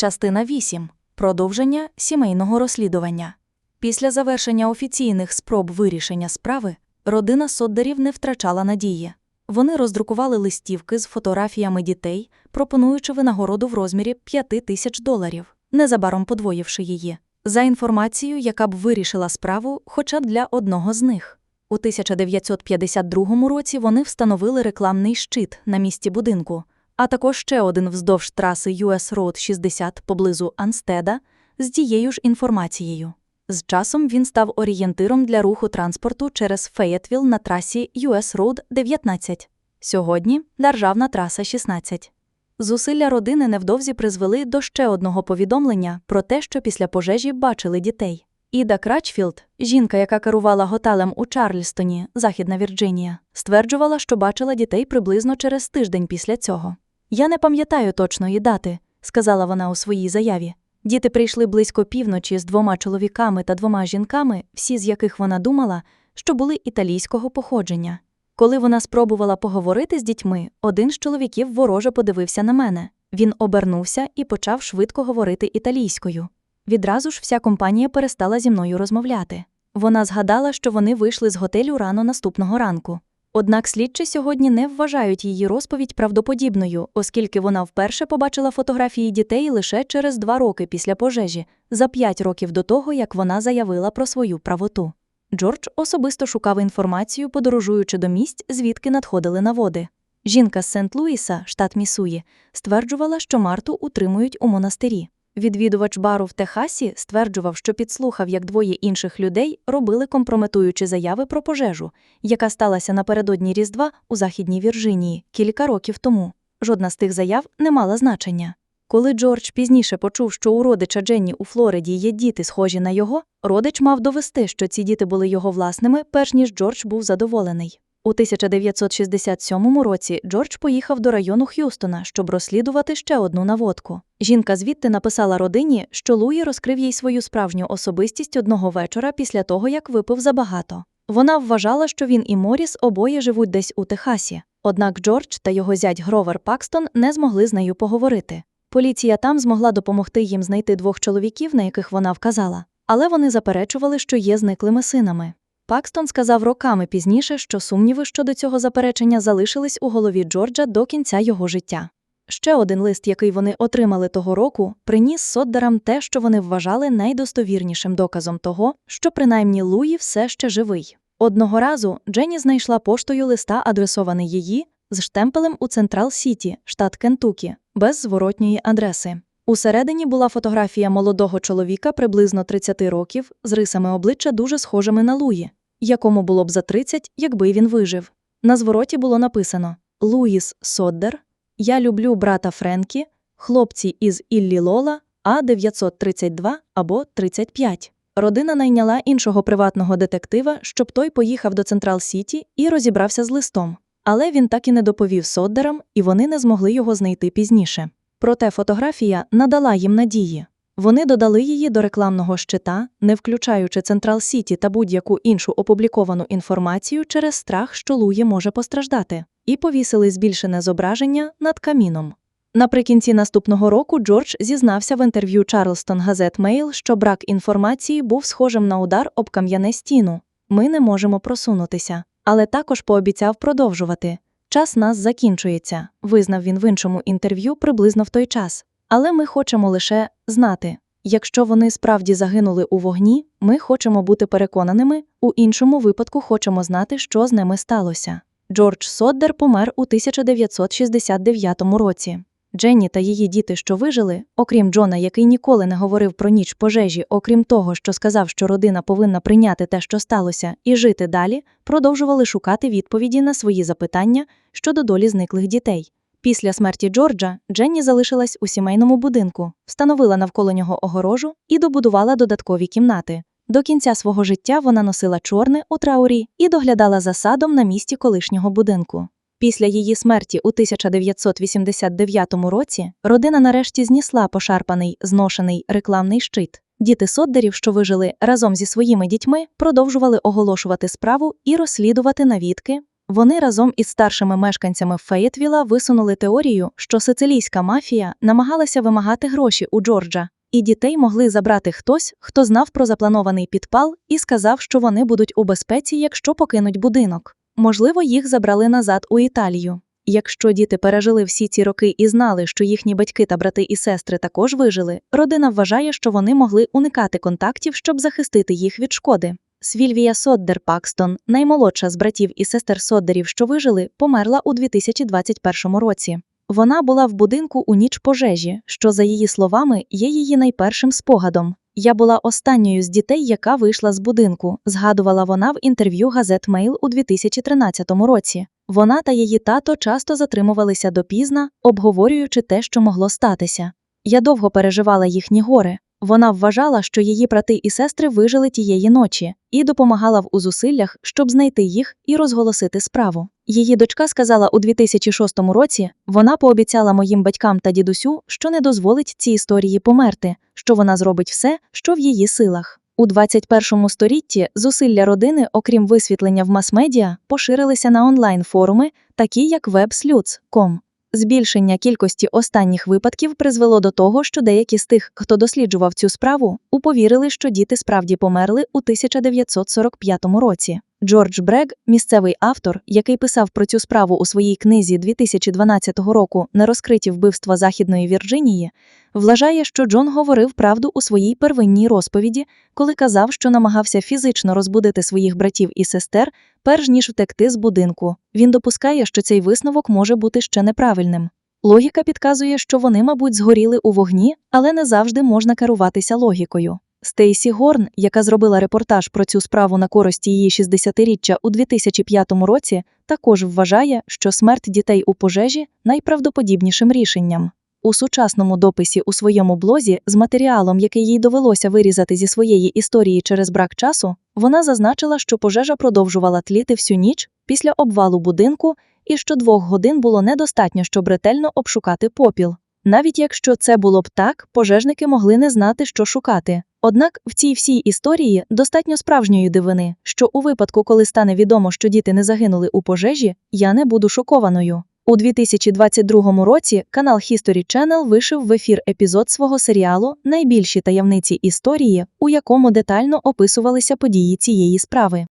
Частина 8. Продовження сімейного розслідування. Після завершення офіційних спроб вирішення справи родина Соддерів не втрачала надії. Вони роздрукували листівки з фотографіями дітей, пропонуючи винагороду в розмірі 5 тисяч доларів, незабаром подвоївши її, за інформацію, яка б вирішила справу хоча б для одного з них. У 1952 році вони встановили рекламний щит на місці будинку, а також ще один вздовж траси US Road 60 поблизу Анстеда з тією ж інформацією. З часом він став орієнтиром для руху транспорту через Феєтвіл на трасі US Road 19. Сьогодні державна траса 16. Зусилля родини невдовзі призвели до ще одного повідомлення про те, що після пожежі бачили дітей. Іда Крачфілд, жінка, яка керувала готелем у Чарльстоні, Західна Вірджинія, стверджувала, що бачила дітей приблизно через тиждень після цього. Я не пам'ятаю точної дати, сказала вона у своїй заяві. Діти прийшли близько півночі з двома чоловіками та двома жінками, всі з яких вона думала, що були італійського походження. Коли вона спробувала поговорити з дітьми, один з чоловіків вороже подивився на мене. Він обернувся і почав швидко говорити італійською. Відразу ж вся компанія перестала зі мною розмовляти. Вона згадала, що вони вийшли з готелю рано наступного ранку. Однак слідчі сьогодні не вважають її розповідь правдоподібною, оскільки вона вперше побачила фотографії дітей лише через два роки після пожежі, за п'ять років до того, як вона заявила про свою правоту. Джордж особисто шукав інформацію, подорожуючи до місць, звідки надходили наводи. Жінка з Сент-Луіса, штат Місуї, стверджувала, що Марту утримують у монастирі. Відвідувач бару в Техасі стверджував, що підслухав, як двоє інших людей робили компрометуючі заяви про пожежу, яка сталася напередодні Різдва у Західній Вірджинії кілька років тому. Жодна з тих заяв не мала значення. Коли Джордж пізніше почув, що у родича Дженні у Флориді є діти, схожі на його, родич мав довести, що ці діти були його власними, перш ніж Джордж був задоволений. У 1967 році Джордж поїхав до району Х'юстона, щоб розслідувати ще одну наводку. Жінка звідти написала родині, що Луї розкрив їй свою справжню особистість одного вечора після того, як випив забагато. Вона вважала, що він і Моріс обоє живуть десь у Техасі. Однак Джордж та його зять Гровер Пакстон не змогли з нею поговорити. Поліція там змогла допомогти їм знайти двох чоловіків, на яких вона вказала, але вони заперечували, що є зниклими синами. Пакстон сказав роками пізніше, що сумніви щодо цього заперечення залишились у голові Джорджа до кінця його життя. Ще один лист, який вони отримали того року, приніс Соддерам те, що вони вважали найдостовірнішим доказом того, що принаймні Луї все ще живий. Одного разу Дженні знайшла поштою листа, адресований її, з штемпелем у Централ Сіті, штат Кентукі, без зворотньої адреси. Усередині була фотографія молодого чоловіка приблизно 30 років з рисами обличчя дуже схожими на Луї, якому було б за 30, якби він вижив. На звороті було написано Луїс Соддер. Я люблю брата Френкі, хлопці із Іллі Лола, А 932 або 35. Родина найняла іншого приватного детектива, щоб той поїхав до Централ Сіті і розібрався з листом. Але він так і не доповів Соддерам, і вони не змогли його знайти пізніше. Проте фотографія надала їм надії. Вони додали її до рекламного щита, не включаючи Централ Сіті та будь-яку іншу опубліковану інформацію через страх, що Луї може постраждати, і повісили збільшене зображення над каміном. Наприкінці наступного року Джордж зізнався в інтерв'ю Чарлстон Газет Мейл, що брак інформації був схожим на удар об кам'яне стіну. Ми не можемо просунутися, але також пообіцяв продовжувати. Час нас закінчується, визнав він в іншому інтерв'ю приблизно в той час. Але ми хочемо лише знати, якщо вони справді загинули у вогні, ми хочемо бути переконаними, у іншому випадку хочемо знати, що з ними сталося. Джордж Соддер помер у 1969 році. Дженні та її діти, що вижили, окрім Джона, який ніколи не говорив про ніч пожежі, окрім того, що сказав, що родина повинна прийняти те, що сталося, і жити далі, продовжували шукати відповіді на свої запитання щодо долі зниклих дітей. Після смерті Джорджа Дженні залишилась у сімейному будинку, встановила навколо нього огорожу і добудувала додаткові кімнати. До кінця свого життя вона носила чорне у траурі і доглядала за садом на місці колишнього будинку. Після її смерті у 1989 році родина нарешті знісла пошарпаний, зношений рекламний щит. Діти Соддерів, що вижили разом зі своїми дітьми, продовжували оголошувати справу і розслідувати навідки, Вони разом із старшими мешканцями Феєтвіла висунули теорію, що сицилійська мафія намагалася вимагати гроші у Джорджа, і дітей могли забрати хтось, хто знав про запланований підпал і сказав, що вони будуть у безпеці, якщо покинуть будинок. Можливо, їх забрали назад у Італію. Якщо діти пережили всі ці роки і знали, що їхні батьки та брати і сестри також вижили, родина вважає, що вони могли уникати контактів, щоб захистити їх від шкоди. Свільвія Соддер Пакстон, наймолодша з братів і сестер Соддерів, що вижили, померла у 2021 році. Вона була в будинку у ніч пожежі, що, за її словами, є її найпершим спогадом. Я була останньою з дітей, яка вийшла з будинку, згадувала вона в інтерв'ю газет Мейл у 2013 році. Вона та її тато часто затримувалися допізна, обговорюючи те, що могло статися. Я довго переживала їхні гори. Вона вважала, що її брати і сестри вижили тієї ночі, і допомагала в зусиллях, щоб знайти їх і розголосити справу. Її дочка сказала у 2006 році: вона пообіцяла моїм батькам та дідусю, що не дозволить цій історії померти, що вона зробить все, що в її силах. У 21 столітті зусилля родини, окрім висвітлення в мас-медіа, поширилися на онлайн-форуми, такі як WebSleuths.com. Збільшення кількості останніх випадків призвело до того, що деякі з тих, хто досліджував цю справу, уповірили, що діти справді померли у 1945 році. Джордж Брег, місцевий автор, який писав про цю справу у своїй книзі 2012 року Нерозкриті вбивства Західної Вірджинії, вважає, що Джон говорив правду у своїй первинній розповіді, коли казав, що намагався фізично розбудити своїх братів і сестер, перш ніж втекти з будинку. Він допускає, що цей висновок може бути ще неправильним. Логіка підказує, що вони, мабуть, згоріли у вогні, але не завжди можна керуватися логікою. Стейсі Горн, яка зробила репортаж про цю справу на користь її 60-річчя у 2005 році, також вважає, що смерть дітей у пожежі найправдоподібнішим рішенням. У сучасному дописі у своєму блозі з матеріалом, який їй довелося вирізати зі своєї історії через брак часу, вона зазначила, що пожежа продовжувала тліти всю ніч після обвалу будинку і що двох годин було недостатньо, щоб ретельно обшукати попіл. Навіть якщо це було б так, пожежники могли не знати, що шукати. Однак в цій всій історії достатньо справжньої дивини, що у випадку, коли стане відомо, що діти не загинули у пожежі, я не буду шокованою. У 2022 році канал History Channel вишив в ефір епізод свого серіалу Найбільші таємниці історії, у якому детально описувалися події цієї справи.